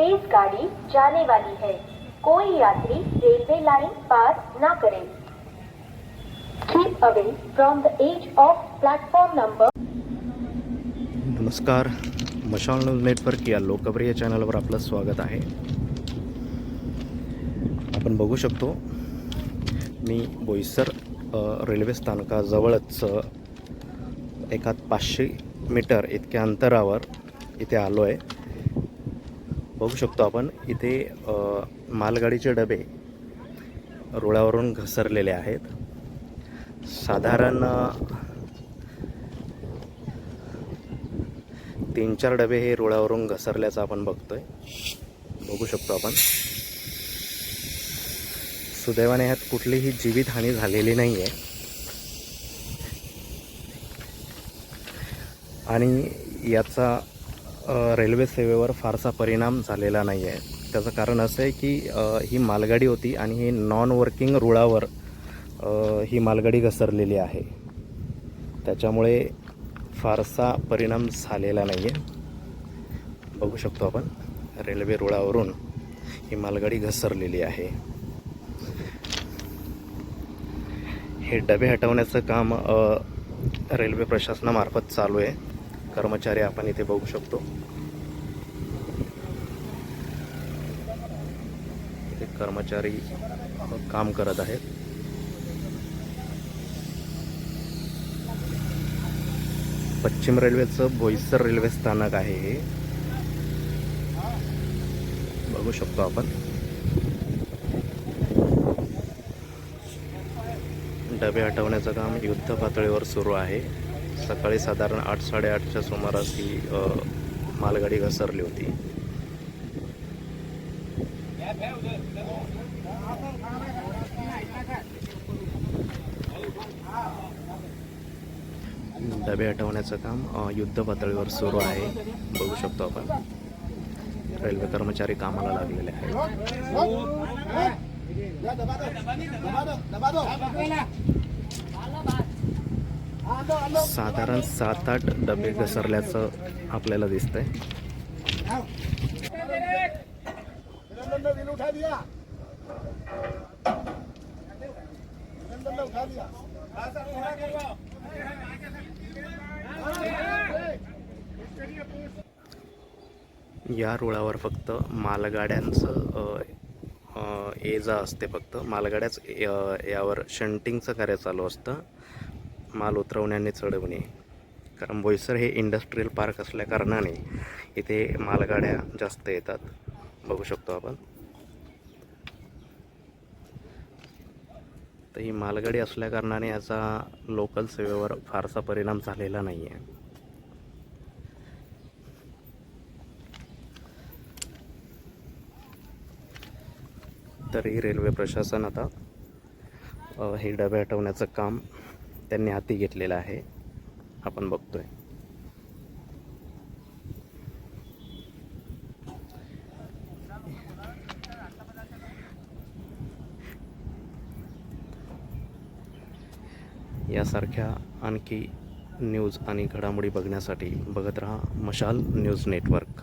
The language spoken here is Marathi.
तेज गाड़ी जाने वाली है। कोई यात्री रेलवे लाइन पार ना करे। Keep away from the edge of platform number नमस्कार मशाल न्यूज नेटवर्क या लोकप्रिय चॅनलवर आपलं स्वागत आहे. आपण बघू शकतो मी बोईसर रेल्वे स्थानकाजवळच एका पाचशे मीटर इतक्या अंतरावर इथे आलो आहे बघू शकतो आपण इथे मालगाडीचे डबे रुळावरून घसरलेले आहेत. साधारण तीन चार डबे हे रुळावरून घसरल्याचं आपण बघतोय. बघू शकतो आपण. सुदैवाने ह्यात कुठलीही जीवितहानी झालेली नाही आहे आणि याचा रेल्वे सेवेवर फारसा परिणाम झालेला नाही आहे. त्याचं कारण असं आहे की ही मालगाडी होती आणि ही नॉन वर्किंग रुळावर ही मालगाडी घसरलेली आहे. त्याच्यामुळे फारसा परिणाम झालेला नाही आहे. बघू शकतो आपण रेल्वे रुळावरून ही मालगाडी घसरलेली आहे. हे डबे हटवण्याचं काम रेल्वे प्रशासनामार्फत चालू आहे. कर्मचारी आपण इथे बघू शकतो. इथे कर्मचारी काम करत आहेत. पश्चिम रेल्वेचं बोईसर रेल्वे स्थानक आहे हे. बघू शकतो आपण. डबे हटवण्याचं काम युद्ध पातळीवर सुरू आहे. सकाळी साधारण आठ साडेआठच्या सुमारास ही मालगाडी घसरली होती डबे हटवण्याचं काम युद्ध पातळीवर सुरू आहे बघू शकतो आपण रेल्वे कर्मचारी कामाला लागलेले आहेत साधारण सात आठ डबे घसरल्याचं आपल्याला दिसतंय. या रुळावर फक्त मालगाड्यांचं ये जा असते फक्त. मालगाड्याच यावर शंटिंगचं कार्य चालू असतं. माल उतरवण्याने चढवणे. कारण बोईसर हे इंडस्ट्रीयल पार्क असल्या कारणाने इथे मालगाड्या जास्त येतात. बघू शकतो आपण. तर ही मालगाडी असल्याकारणाने याचा लोकल सेवेवर फारसा परिणाम झालेला नाही आहे तरी रेल्वे प्रशासन आता हे डबे हटवण्याचं काम त्यांनी हाती घेतलेलं आहे. आपण बघतोय. यासारख्या आणखी न्यूज आणि घडामोडी बघण्यासाठी बघत रहा मशाल न्यूज नेटवर्क.